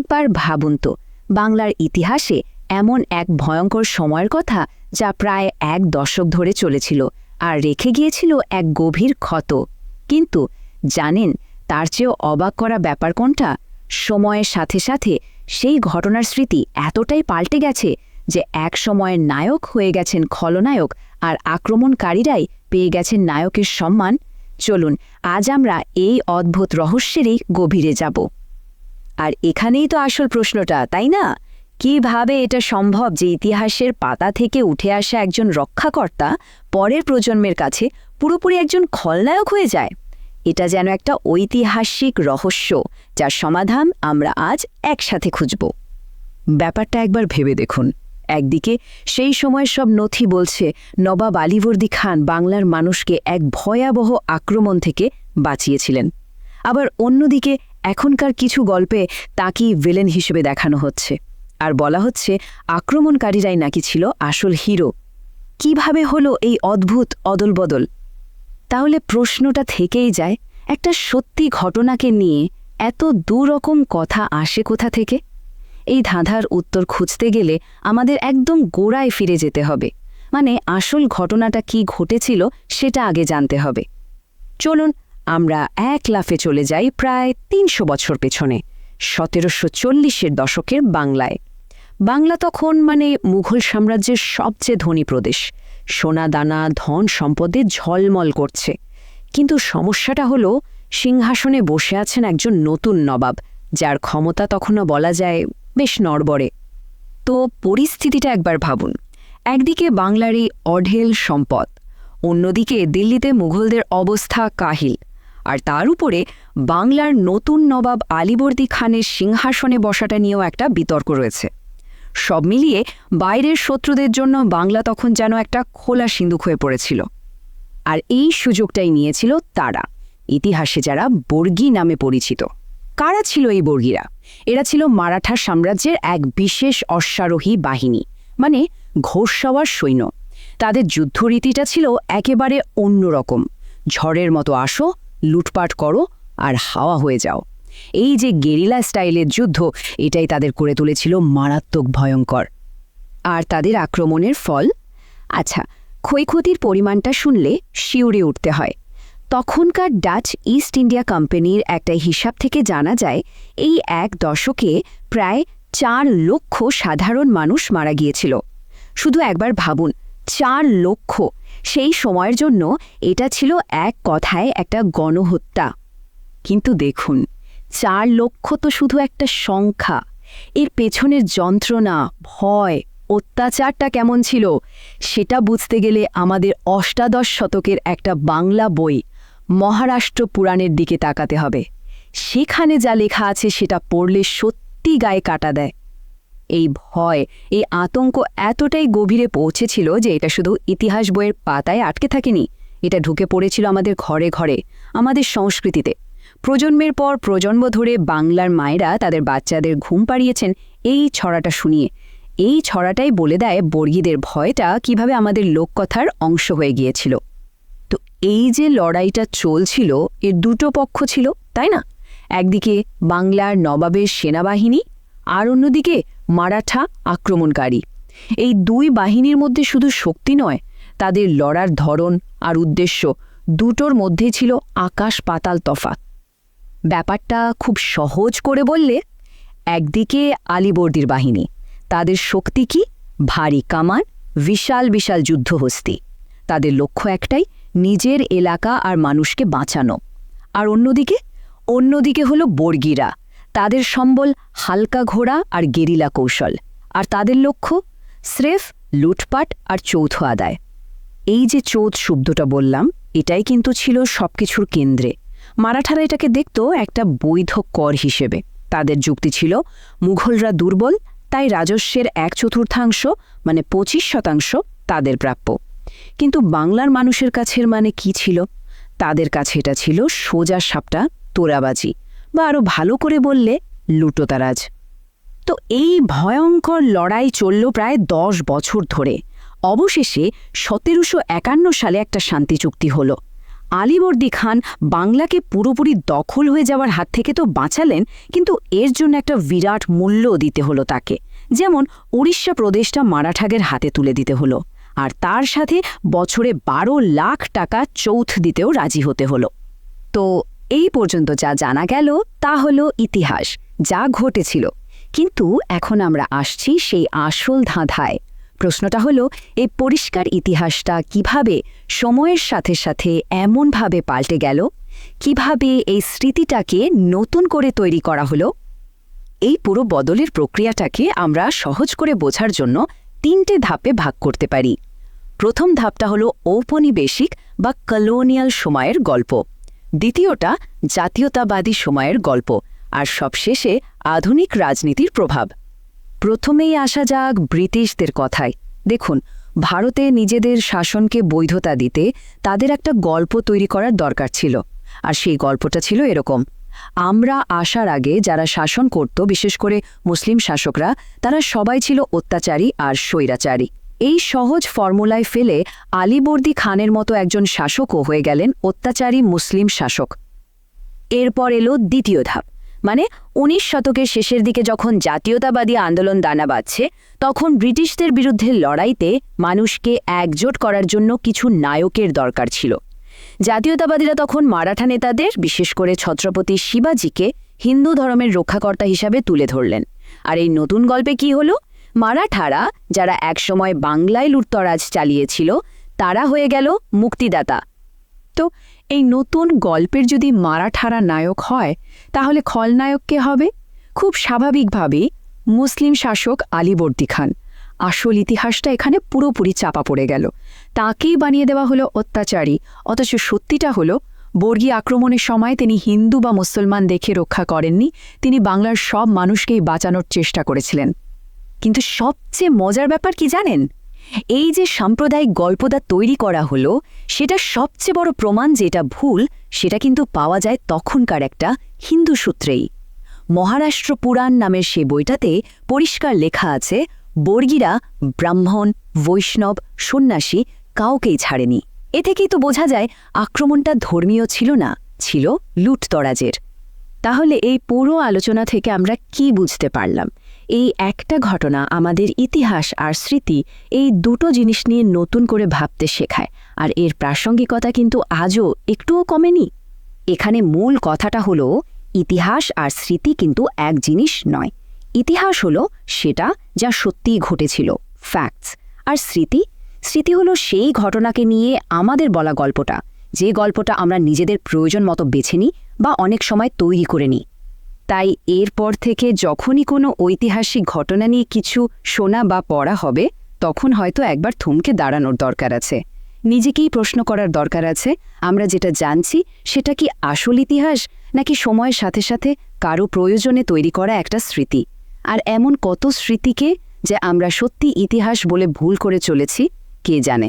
একবার ভাবুন তো, বাংলার ইতিহাসে এমন এক ভয়ঙ্কর সময়ের কথা যা প্রায় এক দশক ধরে চলেছিল আর রেখে গিয়েছিল এক গভীর ক্ষত। কিন্তু জানেন তার চেয়েও অবাক করা ব্যাপার কোনটা? সময়ের সাথে সাথে সেই ঘটনার স্মৃতি এতটাই পাল্টে গেছে যে এক সময়ের নায়ক হয়ে গেছেন খলনায়ক আর আক্রমণকারীরাই পেয়ে গেছেন নায়কের সম্মান। চলুন, আজ আমরা এই অদ্ভুত রহস্যেরই গভীরে যাব। আর এখানেই তো আসল প্রশ্নটা, তাই না? কীভাবে এটা সম্ভব যে ইতিহাসের পাতা থেকে উঠে আসা একজন রক্ষাকর্তা পরের প্রজন্মের কাছে পুরোপুরি একজন খলনায়ক হয়ে যায়? এটা যেন একটা ঐতিহাসিক রহস্য, যার সমাধান আমরা আজ একসাথে খুঁজব। ব্যাপারটা একবার ভেবে দেখুন। একদিকে সেই সময়ের সব নথি বলছে, নবাব আলিবর্দি খান বাংলার মানুষকে এক ভয়াবহ আক্রমণ থেকে বাঁচিয়েছিলেন। আবার অন্যদিকে এখনকার কিছু গল্পে তাকেই ভিলেন হিসেবে দেখানো হচ্ছে। আর বলা হচ্ছে, আক্রমণকারীরাই নাকি ছিল আসল হিরো কীভাবে হলো এই অদ্ভুত অদলবদল? তাহলে প্রশ্নটা থেকেই যায়, একটা সত্যি ঘটনাকে নিয়ে এত দুরকম কথা আসে কোথা থেকে? এই ধাঁধার উত্তর খুঁজতে গেলে আমাদের একদম গোড়ায় ফিরে যেতে হবে। মানে আসল ঘটনাটা কি ঘটেছিল সেটা আগে জানতে হবে। চলুন আমরা এক লাফে চলে যাই প্রায় তিনশো বছর পেছনে, সতেরোশো চল্লিশের দশকের বাংলায়। বাংলা তখন মানে মুঘল সাম্রাজ্যের সবচেয়ে ধনী প্রদেশ। সোনা, দানা, ধন সম্পদে ঝলমল করছে। কিন্তু সমস্যাটা হলো, সিংহাসনে বসে আছেন একজন নতুন নবাব, যার ক্ষমতা তখনও বলা যায় বেশ নড়বড়ে। তো পরিস্থিতিটা একবার ভাবুন। একদিকে বাংলার এই অঢেল সম্পদ, অন্যদিকে দিল্লিতে মুঘলদের অবস্থা কাহিল। আর তার উপরে বাংলার নতুন নবাব আলিবর্দি খানের সিংহাসনে বসাটা নিয়েও একটা বিতর্ক রয়েছে। সব মিলিয়ে বাইরের শত্রুদের জন্য বাংলা তখন যেন একটা খোলা সিন্দুক হয়ে পড়েছিল। আর এই সুযোগটাই নিয়েছিল তারা, ইতিহাসে যারা বর্গী নামে পরিচিত। কারা ছিল এই বর্গীরা? এরা ছিল মারাঠা সাম্রাজ্যের এক বিশেষ অশ্বারোহী বাহিনী মানে ঘোষসাওয়ার সৈন্য। তাদের যুদ্ধরীতিটা ছিল একেবারে অন্যরকম, ঝড়ের মতো আসো লুটপাট করো আর হাওয়া হয়ে যাও। এই যে গেরিলা স্টাইলের যুদ্ধ, এটাই তাদের করে তুলেছিল মারাত্মক ভয়ঙ্কর। আর তাদের আক্রমণের ফল? আচ্ছা ক্ষয়ক্ষতির পরিমাণটা শুনলে শিউরে উঠতে হয়। তখনকার ডাচ ইস্ট ইন্ডিয়া কোম্পানির একটা হিসাব থেকে জানা যায়, এই এক দশকে প্রায় চার লক্ষ সাধারণ মানুষ মারা গিয়েছিল। শুধু একবার ভাবুন, চার লক্ষ। সেই সময়ের জন্য এটা ছিল এক কথায় একটা গণহত্যা। কিন্তু দেখুন, চার লক্ষ তো শুধু একটা সংখ্যা। এর পেছনের যন্ত্রণা, ভয়, অত্যাচারটা কেমন ছিল, সেটা বুঝতে গেলে আমাদের অষ্টাদশ শতকের একটা বাংলা বই মহারাষ্ট্র পুরাণের দিকে তাকাতে হবে। সেখানে যা লেখা আছে সেটা পড়লে সত্যি গায়ে কাটা দেয়। এই ভয়, এই আতঙ্ক এতটাই গভীরে পৌঁছেছিল যে এটা শুধু ইতিহাস বইয়ের পাতায় আটকে থাকেনি। এটা ঢুকে পড়েছিল আমাদের ঘরে ঘরে, আমাদের সংস্কৃতিতে। প্রজন্মের পর প্রজন্ম ধরে বাংলার মায়েরা তাদের বাচ্চাদের ঘুম পাড়িয়েছেন এই ছড়াটা শুনিয়ে। এই ছড়াটাই বলে দেয় বর্গীদের ভয়টা কীভাবে আমাদের লোককথার অংশ হয়ে গিয়েছিল। তো এই যে লড়াইটা চলছিল, এর দুটো পক্ষ ছিল, তাই না? একদিকে বাংলার নবাবের সেনাবাহিনী আর অন্যদিকে মারাঠা আক্রমণকারী। এই দুই বাহিনীর মধ্যে শুধু শক্তি নয়, তাদের লড়ার ধরন আর উদ্দেশ্য দুটোর মধ্যে ছিল আকাশ পাতাল তফাত ব্যাপারটা খুব সহজ করে বললে, একদিকে আলিবর্দির বাহিনী, তাদের শক্তি কি? ভারী কামান, বিশাল বিশাল যুদ্ধহস্তি। তাদের লক্ষ্য একটাই, নিজের এলাকা আর মানুষকে বাঁচানো। আর অন্যদিকে অন্যদিকে হলো বর্গীরা। তাদের সম্বল হালকা ঘোড়া আর গেরিলা কৌশল। আর তাদের লক্ষ্য? স্রেফ, লুটপাট আর চৌথ আদায়। এই যে চৌথ শব্দটা বললাম, এটাই কিন্তু ছিল সবকিছুর কেন্দ্রে। মারাঠারা এটাকে দেখত একটা বৈধ কর হিসেবে। তাদের যুক্তি ছিল, মুঘলরা দুর্বল, তাই রাজস্বের এক চতুর্থাংশ মানে পঁচিশ শতাংশ, তাদের প্রাপ্য। কিন্তু বাংলার মানুষের কাছের মানে কি ছিল? তাদের কাছে এটা ছিল সোজা সাপটা তোরাবাজি। বা আরও ভালো করে বললে লুটোতারাজ তো এই ভয়ঙ্কর লড়াই চলল প্রায় দশ বছর ধরে। অবশেষে সতেরোশো একান্ন সালে একটা শান্তি চুক্তি হল। আলীবর্দী খান বাংলাকে পুরোপুরি দখল হয়ে যাওয়ার হাত থেকে তো বাঁচালেন, কিন্তু এর জন্য একটা বিরাট মূল্যও দিতে হলো তাকে। যেমন উড়িষ্যা প্রদেশটা মারাঠাগের হাতে তুলে দিতে হলো, আর তার সাথে বছরে বারো লাখ টাকা চৌথ দিতেও রাজি হতে হলো। তো এই পর্যন্ত যা জানা গেল তা হলো ইতিহাস, যা ঘটেছিল। কিন্তু এখন আমরা আসছি সেই আসল ধাঁধায়। প্রশ্নটা হলো, এই পরিষ্কার ইতিহাসটা কীভাবে সময়ের সাথে সাথে এমনভাবে পাল্টে গেল? কীভাবে এই স্মৃতিটাকে নতুন করে তৈরি করা হলো? এই পুরো বদলের প্রক্রিয়াটাকে আমরা সহজ করে বোঝার জন্য তিনটে ধাপে ভাগ করতে পারি। প্রথম ধাপটা হলো ঔপনিবেশিক বা কলোনিয়াল সময়ের গল্প। দ্বিতীয়টা জাতীয়তাবাদী সময়ের গল্প আর সবশেষে আধুনিক রাজনীতির প্রভাব। প্রথমেই আসা যাক ব্রিটিশদের কথায়। দেখুন, ভারতে নিজেদের শাসনকে বৈধতা দিতে তাদের একটা গল্প তৈরি করার দরকার ছিল। আর সেই গল্পটা ছিল এরকম। আমরা আসার আগে যারা শাসন করত, বিশেষ করে মুসলিম শাসকরা, তারা সবাই ছিল অত্যাচারী আর স্বৈরাচারী। এই সহজ ফর্মুলায় ফেলে আলীবর্দী খানের মতো একজন শাসকও হয়ে গেলেন অত্যাচারী মুসলিম শাসক। এরপর এলো দ্বিতীয় ধাপ মানে উনিশ শতকের শেষের দিকে যখন জাতীয়তাবাদী আন্দোলন দানা বাঁধছে, তখন ব্রিটিশদের বিরুদ্ধে লড়াইতে মানুষকে একজোট করার জন্য কিছু নায়কের দরকার ছিল। জাতীয়তাবাদীরা তখন মারাঠা নেতাদের, বিশেষ করে ছত্রপতি শিবাজিকে হিন্দু ধর্মের রক্ষাকর্তা হিসাবে তুলে ধরলেন। আর এই নতুন গল্পে কি হলো? মারাঠারা, যারা একসময় বাংলায় লুটতরাজ চালিয়েছিল, তারা হয়ে গেল মুক্তিদাতা। তো এই নতুন গল্পের যদি মারাঠারা নায়ক হয়, তাহলে খলনায়ককে হবে? খুব স্বাভাবিকভাবেই মুসলিম শাসক আলীবর্দী খান। আসল ইতিহাসটা এখানে পুরোপুরি চাপা পড়ে গেল। তাকেই বানিয়ে দেওয়া হলো অত্যাচারী, অথচ সত্যিটা হলো, বর্গী আক্রমণের সময় তিনি হিন্দু বা মুসলমান দেখে রক্ষা করেননি, তিনি বাংলার সব মানুষকেই বাঁচানোর চেষ্টা করেছিলেন। কিন্তু সবচেয়ে মজার ব্যাপার কি জানেন? এই যে সাম্প্রদায়িক গল্পদা তৈরি করা হলো, সেটা সবচেয়ে বড় প্রমাণ যে এটা ভুল, সেটা কিন্তু পাওয়া যায় তখনকার একটা হিন্দু সূত্রেই। মহারাষ্ট্র পুরাণ নামের সে বইটাতে পরিষ্কার লেখা আছে, বর্গীরা, ব্রাহ্মণ, বৈষ্ণব, সন্ন্যাসী কাউকেই ছাড়েনি। এ থেকেই তো বোঝা যায় আক্রমণটা ধর্মীয় ছিল না, ছিল লুটতরাজের। তাহলে এই পুরো আলোচনা থেকে আমরা কি বুঝতে পারলাম? এই একটা ঘটনা আমাদের ইতিহাস আর স্মৃতি এই দুটো জিনিস নিয়ে নতুন করে ভাবতে শেখায়। আর এর প্রাসঙ্গিকতা কিন্তু আজও একটুও কমেনি। এখানে মূল কথাটা হলো, ইতিহাস আর স্মৃতি কিন্তু এক জিনিস নয়। ইতিহাস হলো সেটা যা সত্যিই ঘটেছিল ফ্যাক্টস আর স্মৃতি? স্মৃতি হলো সেই ঘটনাকে নিয়ে আমাদের বলা গল্পটা। যে গল্পটা আমরা নিজেদের প্রয়োজন মতো বেছে নিই বা অনেক সময় তৈরি করে নিই। তাই এরপর থেকে যখনই কোনো ঐতিহাসিক ঘটনা নিয়ে কিছু শোনা বা পড়া হবে, তখন হয়তো একবার থমকে দাঁড়ানোর দরকার আছে। নিজেকেই প্রশ্ন করার দরকার আছে, আমরা যেটা জানছি সেটা কি আসল ইতিহাস, নাকি সময়ের সাথে সাথে কারও প্রয়োজনে তৈরি করা একটা স্মৃতি? আর এমন কত স্মৃতিকে যে আমরা সত্যি ইতিহাস বলে ভুল করে চলেছি, কে জানে?